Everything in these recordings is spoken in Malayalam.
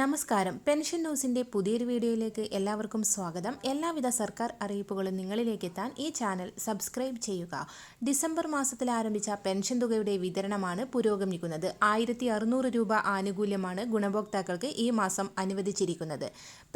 നമസ്കാരം. പെൻഷൻ ന്യൂസിന്റെ പുതിയൊരു വീഡിയോയിലേക്ക് എല്ലാവർക്കും സ്വാഗതം. എല്ലാവിധ സർക്കാർ അറിയിപ്പുകളും നിങ്ങളിലേക്ക് എത്താൻ ഈ ചാനൽ സബ്സ്ക്രൈബ് ചെയ്യുക. ഡിസംബർ മാസത്തിൽ ആരംഭിച്ച പെൻഷൻ തുകയുടെ വിതരണമാണ് പുരോഗമിക്കുന്നത്. ആയിരത്തി അറുന്നൂറ് രൂപ ആനുകൂല്യമാണ് ഗുണഭോക്താക്കൾക്ക് ഈ മാസം അനുവദിച്ചിരിക്കുന്നത്.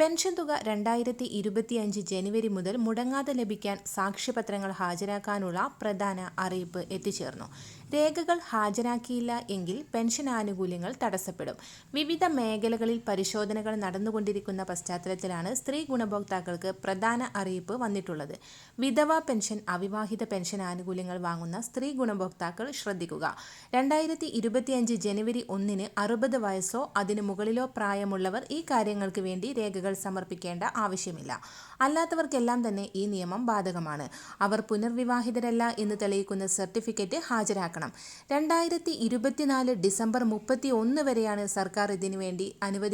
പെൻഷൻ തുക രണ്ടായിരത്തി ഇരുപത്തിയഞ്ച് ജനുവരി മുതൽ മുടങ്ങാതെ ലഭിക്കാൻ സാക്ഷ്യപത്രങ്ങൾ ഹാജരാക്കാനുള്ള പ്രധാന അറിയിപ്പ് എത്തിച്ചേർന്നു. രേഖകൾ ഹാജരാക്കിയില്ല എങ്കിൽ പെൻഷൻ ആനുകൂല്യങ്ങൾ തടസ്സപ്പെടും. വിവിധ മേഖലകളിൽ പരിശോധനകൾ നടന്നുകൊണ്ടിരിക്കുന്ന പശ്ചാത്തലത്തിലാണ് സ്ത്രീ ഗുണഭോക്താക്കൾക്ക് പ്രധാന അറിയിപ്പ് വന്നിട്ടുള്ളത്. വിധവ പെൻഷൻ അവിവാഹിത പെൻഷൻ ആനുകൂല്യങ്ങൾ വാങ്ങുന്ന സ്ത്രീ ഗുണഭോക്താക്കൾ ശ്രദ്ധിക്കുക. രണ്ടായിരത്തി ഇരുപത്തിയഞ്ച് ജനുവരി ഒന്നിന് അറുപത് വയസ്സോ അതിനു മുകളിലോ പ്രായമുള്ളവർ ഈ കാര്യങ്ങൾക്ക് വേണ്ടി രേഖകൾ സമർപ്പിക്കേണ്ട ആവശ്യമില്ല. അല്ലാത്തവർക്കെല്ലാം തന്നെ ഈ നിയമം ബാധകമാണ്. അവർ പുനർവിവാഹിതരല്ല എന്ന് തെളിയിക്കുന്ന സർട്ടിഫിക്കറ്റ് ഹാജരാക്കണം. രണ്ടായിരത്തി ഇരുപത്തിനാല് ഡിസംബർ മുപ്പത്തി ഒന്ന് വരെയാണ് സർക്കാർ ഇതിനു വേണ്ടി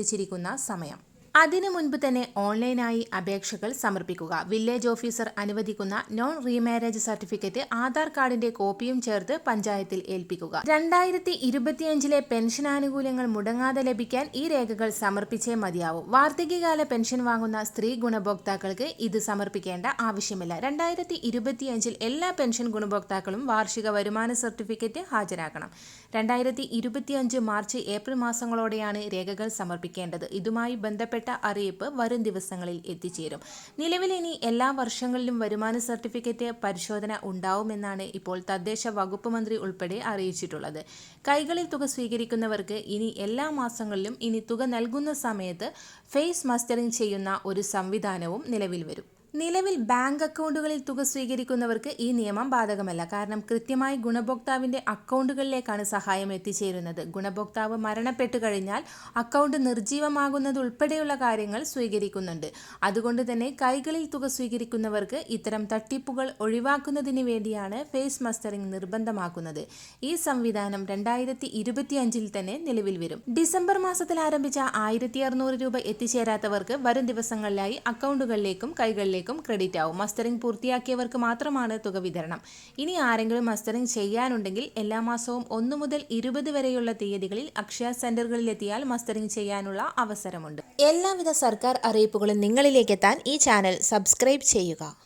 അനുവദിച്ചിരിക്കുന്ന സമയം. അതിനു മുൻപ് തന്നെ ഓൺലൈനായി അപേക്ഷകൾ സമർപ്പിക്കുക. വില്ലേജ് ഓഫീസർ അനുവദിക്കുന്ന നോൺ റീമാരേജ് സർട്ടിഫിക്കറ്റ് ആധാർ കാർഡിന്റെ കോപ്പിയും ചേർത്ത് പഞ്ചായത്തിൽ ഏൽപ്പിക്കുക. രണ്ടായിരത്തി ഇരുപത്തിയഞ്ചിലെ പെൻഷൻ ആനുകൂല്യങ്ങൾ മുടങ്ങാതെ ലഭിക്കാൻ ഈ രേഖകൾ സമർപ്പിച്ചേ മതിയാവൂ. വാർദ്ധക്യകാല പെൻഷൻ വാങ്ങുന്ന സ്ത്രീ ഗുണഭോക്താക്കൾക്ക് ഇത് സമർപ്പിക്കേണ്ട ആവശ്യമില്ല. രണ്ടായിരത്തി ഇരുപത്തിയഞ്ചിൽ എല്ലാ പെൻഷൻ ഗുണഭോക്താക്കളും വാർഷിക വരുമാന സർട്ടിഫിക്കറ്റ് ഹാജരാക്കണം. രണ്ടായിരത്തി ഇരുപത്തിയഞ്ച് മാർച്ച് ഏപ്രിൽ മാസങ്ങളോടെയാണ് രേഖകൾ സമർപ്പിക്കേണ്ടത്. ഇതുമായി ബന്ധപ്പെട്ട അറിയിപ്പ് വരും ദിവസങ്ങളിൽ എത്തിച്ചേരും. നിലവിൽ ഇനി എല്ലാ വർഷങ്ങളിലും വരുമാന സർട്ടിഫിക്കറ്റ് പരിശോധന ഉണ്ടാവുമെന്നാണ് ഇപ്പോൾ തദ്ദേശ വകുപ്പ് മന്ത്രി ഉൾപ്പെടെ അറിയിച്ചിട്ടുള്ളത്. കൈകളിൽ തുക സ്വീകരിക്കുന്നവർക്ക് ഇനി എല്ലാ മാസങ്ങളിലും ഇനി തുക നൽകുന്ന സമയത്ത് ഫേസ് മസ്റ്ററിംഗ് ചെയ്യുന്ന ഒരു സംവിധാനവും നിലവിൽ വരും. നിലവിൽ ബാങ്ക് അക്കൗണ്ടുകളിൽ തുക സ്വീകരിക്കുന്നവർക്ക് ഈ നിയമം ബാധകമല്ല. കാരണം കൃത്യമായി ഗുണഭോക്താവിന്റെ അക്കൗണ്ടുകളിലേക്കാണ് സഹായം എത്തിച്ചേരുന്നത്. ഗുണഭോക്താവ് മരണപ്പെട്ടു കഴിഞ്ഞാൽ അക്കൗണ്ട് നിർജീവമാകുന്നത് ഉൾപ്പെടെയുള്ള കാര്യങ്ങൾ സ്വീകരിക്കുന്നുണ്ട്. അതുകൊണ്ട് തന്നെ കൈകളിൽ തുക സ്വീകരിക്കുന്നവർക്ക് ഇത്തരം തട്ടിപ്പുകൾ ഒഴിവാക്കുന്നതിന് വേണ്ടിയാണ് ഫേസ് മസ്റ്ററിംഗ് നിർബന്ധമാക്കുന്നത്. ഈ സംവിധാനം രണ്ടായിരത്തി ഇരുപത്തിയഞ്ചിൽ തന്നെ നിലവിൽ വരും. ഡിസംബർ മാസത്തിൽ ആരംഭിച്ച ആയിരത്തി രൂപ എത്തിച്ചേരാത്തവർക്ക് വരും ദിവസങ്ങളിലായി അക്കൗണ്ടുകളിലേക്കും കൈകളിലേക്കും ക്രെഡിറ്റ് ആവും. മസ്റ്ററിംഗ് പൂർത്തിയാക്കിയവർക്ക് മാത്രമാണ് തുക വിതരണം. ഇനി ആരെങ്കിലും മസ്റ്ററിംഗ് ചെയ്യാനുണ്ടെങ്കിൽ എല്ലാ മാസവും ഒന്ന് മുതൽ ഇരുപത് വരെയുള്ള തീയതികളിൽ അക്ഷയ സെന്ററുകളിൽ എത്തിയാൽ മസ്റ്ററിംഗ് ചെയ്യാനുള്ള അവസരമുണ്ട്. എല്ലാവിധ സർക്കാർ അറിയിപ്പുകളും നിങ്ങളിലേക്ക് എത്താൻ ഈ ചാനൽ സബ്സ്ക്രൈബ് ചെയ്യുക.